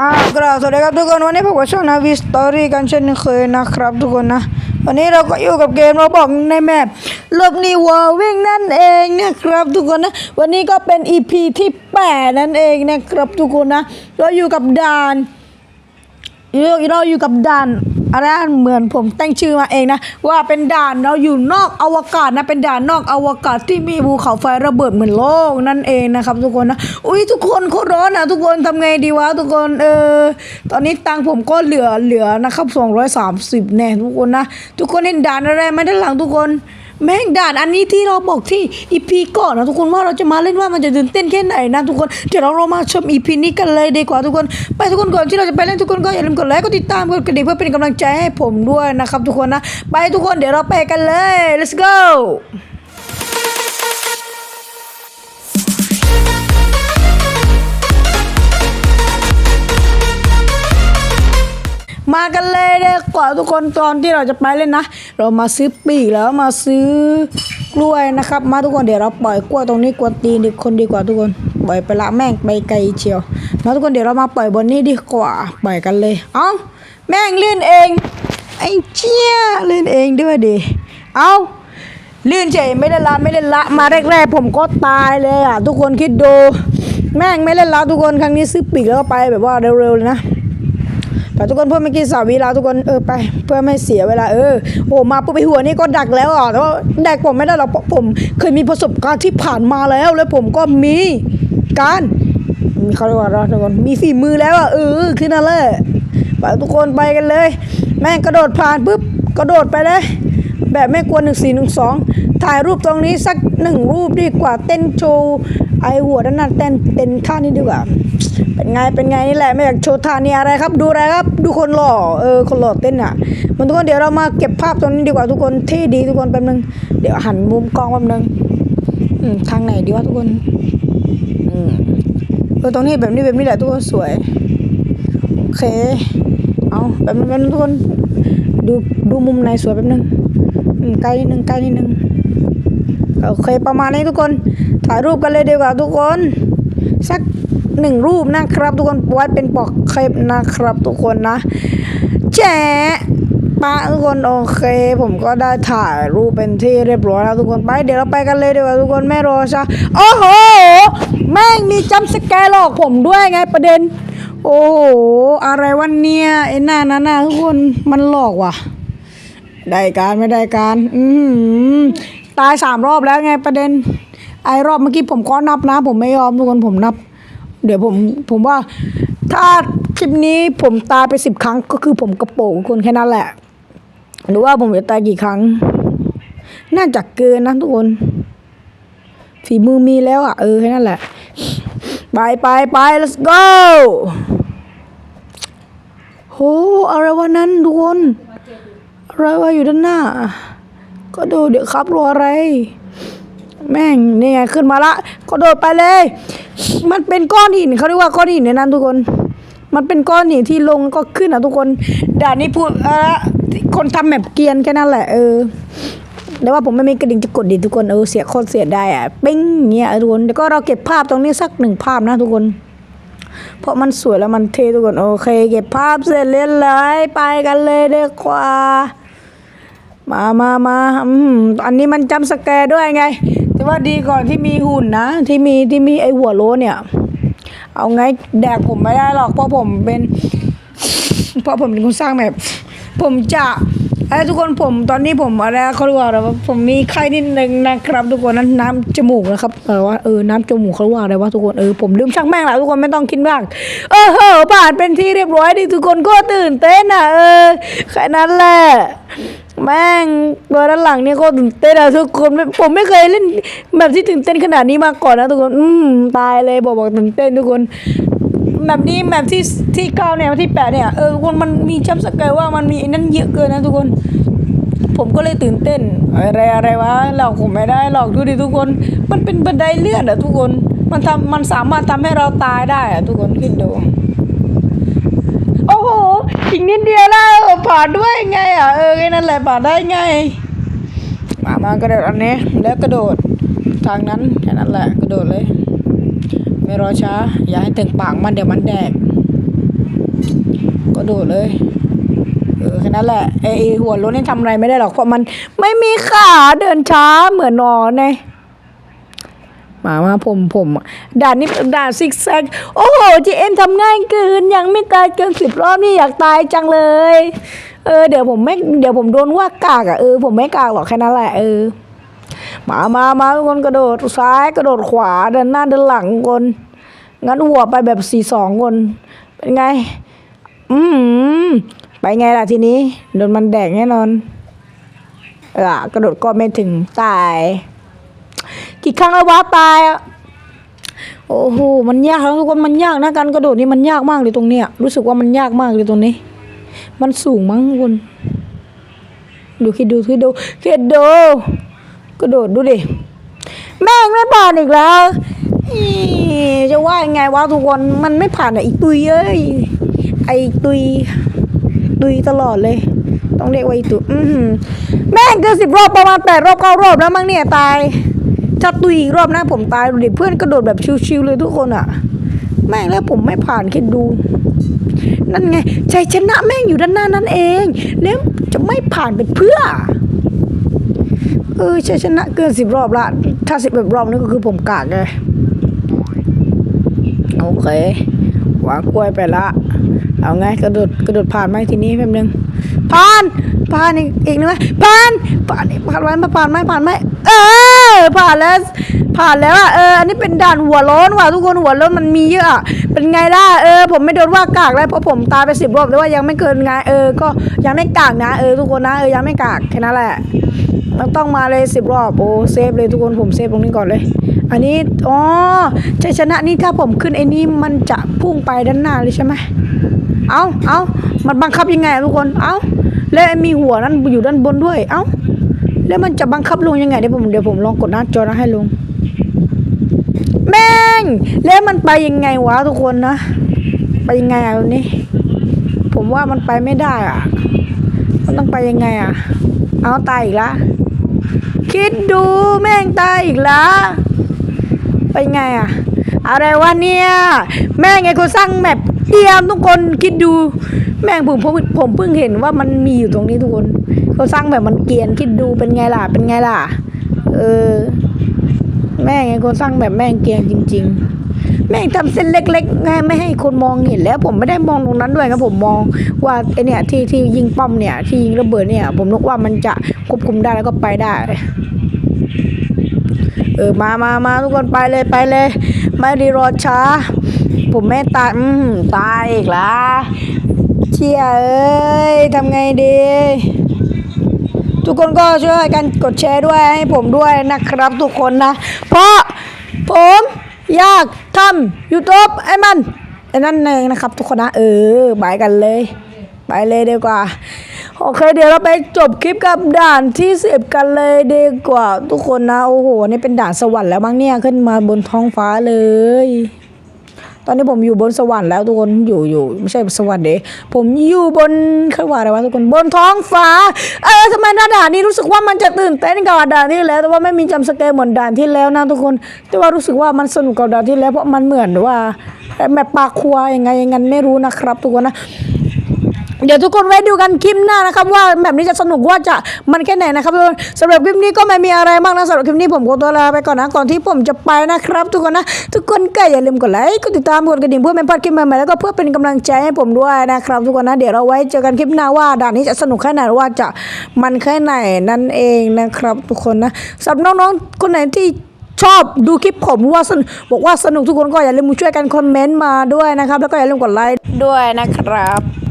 อ่ากราบสวัสดีครับทุกคนวันนี้พบกับช่องนาวิสตอรี่กันเช่นเคยนะครับ ทุกคนนะ วันนี้เราก็อยู่กับเกมเราบอกในแมปลบนีวัววิ่งนั่นเองนะครับ ทุกคนนะ วันนี้ก็เป็น EP ที่แปดนั่นเองนะครับ ทุกคนนะเราอยู่กับดาน เราเราอยู่กับด่านอะไรเหมือนผมแต่งชื่อมาเองนะ ว่าเป็นด่านเราอยู่นอกอวกาศนะเป็นด่านนอกอวกาศที่มีภูเขาไฟระเบิดเหมือนโลกนั่นเองนะครับ ทุกคนนะอุ้ยทุกคนโคตรร้อนนะทุกคนทำไงดีวะทุกคนเออตอนนี้ตังค์ผมก็เหลือเหลือนะครับ230แน่ทุกคนนะทุกคนเห็นด่านอะไรไหมด้านหลังทุกคน แม่งด่านอันนี้ที่เราบอกที่อีพีก่อนนะทุกคนว่าเราจะมาเล่นว่ามันจะตื่นเต้นแค่ไหนนะทุกคนเดี๋ยวเราเรามาชมอีพีนี้กันเลยดีกว่าทุกคน ไปทุกคนก่อนที่เราจะไปเล่นทุกคนก็อย่าลืมกดไลค์กดติดตามกดกระดิ่งเพื่อเป็นกำลังใจให้ผมด้วยนะครับทุกคนนะ ไปทุกคนเดี๋ยวเราไปกันเลย let's go มากันเลยเด็กกว่าทุกคนตอนที่เราจะไปเล่นนะ เรามาซื้อปีกแล้วมาซื้อกล้วยนะครับ มาทุกคนเดี๋ยวเราปล่อยกล้วยตรงนี้กวนตีนดีคนดีกว่าทุกคนปล่อยไปละแม่งไปไกลเชียวมาทุกคนเดี๋ยวเรามาปล่อยบนนี้ดีกว่าปล่อยกันเลยเอ้าแม่งเล่นเองไอ้เชี่ยเล่นเองด้วยดิเอ้าลื่นเฉยไม่ได้ละไม่ได้ละมาแรกๆผมก็ตายเลยอะทุกคนคิดดู แม่งไม่เล่นละทุกคนครั้งนี้ซื้อปีกแล้วก็ไปแบบว่าเร็วๆเลยนะ ไปทุกคนเพื่อไม่กินสาวีลาทุกคนเออไปเพื่อไม่เสียเวลาเออโอ้มาปุ๊บไปหัวนี่ก็ดักแล้วอะแต่ว่าดักผมไม่ได้หรอกเพราะผมเคยมีประสบการณ์ที่ผ่านมาแล้วแล้วผมก็มีการมีเขาเรียกว่าอะไรทุกคนมีฝีมือแล้วอะเออขึ้นนั่นแหละไปทุกคนไปกันเลย แม่งกระโดดผ่านปุ๊บกระโดดไปเลยแบบไม่กลัวหนึ่งสี่หนึ่งสองถ่ายรูปตรงนี้สักหนึ่งรูปดีกว่าเต้นโชว์ไอหัวด้านหนั้นเต้นเต้นท่านี้ดีกว่า เป็นไงเป็นไงนี่แหละไม่อยากโชว์ทานี้อะไรครับ ดูอะไรครับ ดูคนหล่อเออคนหล่อเต้นอะมันทุกคนเดี๋ยวเรามาเก็บภาพตรงนี้ดีกว่าทุกคนเท่ดีทุกคนแป๊บนึงเดี๋ยวหันมุมกล้องแป๊บนึงทางไหนดีวะทุกคนอืมเออตรงนี้แบบนี้แบบนี้แหละทุกคนสวยโอเคเอาแบบนึงแป๊บนึงทุกคนดูดูมุมไหนสวยแป๊บนึงอืมใกล้นิดนึงใกล้นิดนึงโอเคประมาณนี้ทุกคนถ่ายรูปกันเลยดีกว่าทุกคนสัก หนึ่งรูปนะครับ ทุกคนไว้เป็นปอกคลิปนะครับทุกคนนะแจ๊ปะทุกคนโอเค ผมก็ได้ถ่ายรูปเป็นที่เรียบร้อยแล้วทุกคนไปเดี๋ยวเราไปกันเลยดีกว่าทุกคนไม่รอช้าโอ้โหแม่งมีจัมสแกร์หลอกผมด้วยไงประเด็น โอ้โหอะไรวันเนี้ยไอ้หน้านั้นนะทุกคนมันหลอกว่ะ ได้การไม่ได้การอืมตายสามรอบแล้วไงประเด็น ไอ้รอบเมื่อกี้ผมก็นับนะ ผมไม่ยอมทุกคนผมนับ เดี๋ยวผมผมว่า ถ้าคลิปนี้ผมตายไปสิบครั้งก็คือผมกระโปรงคนแค่นั้นแหละ หรือว่าผมจะตายกี่ครั้ง น่าจะเกินนะทุกคน ฝีมือมีแล้วอะ เออแค่นั้นแหละ ไปไปไป let's go โหอะไรวะนั้นทุกคนอะไรวะอยู่ด้านหน้า ก็ดูเดี๋ยวครับรออะไร แม่งนี่ไงขึ้นมาละก็โดดไปเลย มันเป็นก้อนหินเขาเรียกว่าก้อนหินในนั้นทุกคน มันเป็นก้อนหินที่ลงก็ขึ้นอะทุกคนด่านนี้พูดเออคนทำแบบเกียนแค่นั้นแหละเออแต่ว่าผมไม่มีกระดิ่งจะกดดิทุกคนเออเสียโคตรเสียได้อะปิ้งเงี้ยทุกคนเดี๋ยวก็เราเก็บภาพตรงนี้สักหนึ่งภาพนะทุกคน เพราะมันสวยแล้วมันเท่ทุกคนโอเค เก็บภาพเสร็จเรียบร้อยไปกันเลยดีกว่า มามามาอืมอันนี้มันจำสแกร์ด้วยไง แต่ว่าดีก่อนที่มีหุ่นนะ ที่มีที่มีไอหัวโลเนี่ย เอาไงแดกผมไม่ได้หรอกเพราะผมเป็น เพราะผมเป็นคนสร้างแบบ ผมจะไอ้ทุกคนผมตอนนี้ผมอะไรเขาเรียกว่าอะไรวะผมมีไข้นิดนึงนะครับ ทุกคนนั้นน้ำจมูกนะครับเออว่าเออน้ำจมูกเขาเรียกว่าอะไรวะทุกคนเออผมลืมช่างแม่งแล้วทุกคนไม่ต้องคิดมากเออเฮ้อผ่านเป็นที่เรียบร้อยดีทุกคนก็ตื่นเต้นอะเออแค่นั้นแหละ แม่งตัวด้านหลังเนี่ยก็ตื่นเต้นอะทุกคนผมไม่เคยเล่นแบบที่ตื่นเต้นขนาดนี้มาก่อนนะทุกคนอืมตายเลยบอกบอกตื่นเต้นทุกคนแบบนี้แบบที่ที่เก้าเนี่ยที่แปดเนี่ยเออทุกคนมันมีจัมสแกร์ว่ามันมีนั่นเยอะเกินนะทุกคน ผมก็เลยตื่นเต้นอะไรอะไรวะหลอกผมไม่ได้หลอกดูดิทุกคน มันเป็นบันไดเลื่อนอะทุกคน มันทำมันสามารถทำให้เราตายได้อะทุกคนคิดดูโอ้โห อีกนิดเดียวแล้วผ่านด้วยไงอะเออไงนั่นแหละผ่านได้ไง มามากระโดดอันนี้แล้วกระโดดทางนั้นแค่นั้นแหละกระโดดเลย ไม่รอช้า อย่าให้ถึงปากมันเดี๋ยวมันแดกระโดดเลยเออแค่นั้นแหละไอไอ้หัวรถนี่ทำอะไรไม่ได้หรอกเพราะมันไม่มีขาเดินช้าเหมือนนอนไง มามาผมผมด่านนี้ด่านซิกแซก โอ้โหจีเอ็มทำง่ายเกิน ยังไม่ตายเกินสิบรอบนี่อยากตายจังเลย เออเดี๋ยวผมไม่เดี๋ยวผมโดนว่ากากอะเออผมไม่กากหรอกแค่นั้นแหละเออมามามาทุกคนกระโดดซ้ายกระโดดขวาเดินหน้าเดินหลังคนงั้นหัวไปแบบสี่สองคน เป็นไง อืมไปไงล่ะทีนี้โดนมันแดกแน่นอนเออกระโดดก็ไม่ถึงตาย กี่ครั้งแล้ววะตายอะโอ้โหมันยากทุกคนมันยากนะการกระโดดนี่มันยากมากเลยตรงเนี้ยรู้สึกว่ามันยากมากเลยตรงนี้ มันสูงมั้งทุกคนดูคิดดูคิดดูคิดดูกระโดดดูดิแม่งไม่ผ่านอีกแล้วจะว่ายังไงวะทุกคนมันไม่ผ่านอะอีตุยเอ้ยไอตุยตุยตลอดเลย ต้องเรียกว่าอีตุยแม่งเกินสิบรอบประมาณแปดรอบเก้ารอบแล้วมั้งเนี่ยตาย ถ้าตุยอีกรอบนะผมตายดูดิเพื่อนกระโดดแบบชิวๆเลยทุกคนอะ แม่งแล้วผมไม่ผ่านคิดดู นั่นไงชัยชนะแม่งอยู่ด้านหน้านั่นเองแล้วจะไม่ผ่านไปเพื่อ เออชัยชนะเกินสิบรอบละถ้าสิบแบบรอบนี่ก็คือผมกากไงโอเควางกล้วยไปละ เอาไงกระโดดกระโดดผ่านไหมทีนี้แป๊บนึงผ่านผ่านอีกอีกนึงไหมผ่านผ่านผ่านไหมผ่านไหมผ่านไหมเออ ผ่านแล้วผ่านแล้วอะเอออันนี้เป็นด่านหัวโล้นว่ะทุกคนหัวโล้นมันมีเยอะอะเป็นไงล่ะเออผมไม่โดนว่ากากแล้วเพราะผมตายไปสิบรอบแต่ว่ายังไม่เกินไงเออก็ยังไม่กากนะเออทุกคนนะเออยังไม่กากแค่นั้นแหละเราต้องมาเลยสิบรอบโอ้เซฟเลยทุกคนผมเซฟตรงนี้ก่อนเลย อันนี้อ๋อชัยชนะนี่ถ้าผมขึ้นไอ้นี่มันจะพุ่งไปด้านหน้าเลยใช่ไหมเอาเอามันบังคับยังไงทุกคนเอาแล้วมีหัวนั้นอยู่ด้านบนด้วยเอา แล้วมันจะบังคับลุงยังไงเดี๋ยวผมเดี๋ยวผมลองกดหน้าจอนะให้ลุงแม่ง แล้วมันไปยังไงวะทุกคนนะ ไปยังไงอะวันนี้ ผมว่ามันไปไม่ได้อะ มันต้องไปยังไงอะ เอาตายอีกละ คิดดูแม่งตายอีกละไปไงอะ อะไรวะเนี่ย แม่งไงคนสร้างแมป เตรียมทุกคนคิดดู แม่งผมผมผมเพิ่งเห็นว่ามันมีอยู่ตรงนี้ทุกคนเขาสร้างแบบมันเกียนคิดดูเป็นไงล่ะ เป็นไงล่ะ เออ แม่งไงคนสร้างแบบแม่งเกียนจริง ๆ แม่งทำเส้นเล็กๆไงไม่ให้คนมองเห็นแล้ว ผมไม่ได้มองตรงนั้นด้วยครับผมมองว่าไอเนี่ยที่ที่ยิงป้อมเนี่ย ที่ยิงระเบิดเนี่ย ผมนึกว่ามันจะควบคุมได้แล้วก็ไปได้ เออมามามาทุกคนไปเลยไปเลย ไม่ได้รอช้า ผมไม่ตายอืมตายอีกละเชี่ยเอ้ยทำไงดี ทุกคนก็ช่วยกันกดแชร์ด้วยให้ผมด้วยนะครับทุกคนนะ เพราะผมอยากทำ YouTube ไอ้มันไอ้นั่นเองนะครับ ทุกคนนะ เออไปกันเลย ไปเลยดีกว่า โอเค เดี๋ยวเราไปจบคลิปกับด่านที่สิบกันเลยดีกว่า ทุกคนนะ โอ้โห นี่เป็นด่านสวรรค์แล้วมั้งเนี่ย ขึ้นมาบนท้องฟ้าเลย ตอนนี้ผมอยู่บนสวรรค์แล้วทุกคน อยู่อยู่ไม่ใช่สวรรค์เด้ผมอยู่บนเขาว่าอะไรวะทุกคน บนท้องฟ้า เออทำไมหน้าด่านนี้รู้สึกว่ามันจะตื่นเต้นกว่าด่านที่แล้ว แต่ว่าไม่มีจำสเกลเหมือนด่านที่แล้วนะทุกคน แต่ว่ารู้สึกว่ามันสนุกกว่าด่านที่แล้วเพราะมันเหมือนว่าแบบปลาครัวยังไงยังไงไม่รู้นะครับทุกคนนะ เดี๋ยวทุกคนไว้ดูกันคลิปหน้านะครับ ว่าแบบนี้จะสนุกว่าจะมันแค่ไหนนะครับทุกคนสำหรับคลิปนี้ก็ไม่มีอะไรมากนะสำหรับคลิปนี้ผมขอตัวลาไปก่อนนะก่อนที่ผมจะไปนะครับ ทุกคนนะทุกคนก็อย่าลืมกดไลค์กดติดตามกดกระดิ่งเพื่อไม่พลาดคลิปใหม่ๆแล้วก็เพื่อเป็นกำลังใจให้ผมด้วยนะครับ ทุกคนนะเดี๋ยวเราไว้เจอกันคลิปหน้าว่าด่านนี้จะสนุกแค่ไหนว่าจะมันแค่ไหนนั่นเองนะครับ ทุกคนนะสำหรับน้องๆคนไหนที่ชอบดูคลิปผมว่าสนุกบอกว่าสนุกทุกคนก็อย่าลืมช่วยกันคอมเมนต์มาด้วยนะครับ แล้วก็อย่าลืมกดไลค์ด้วยนะครับ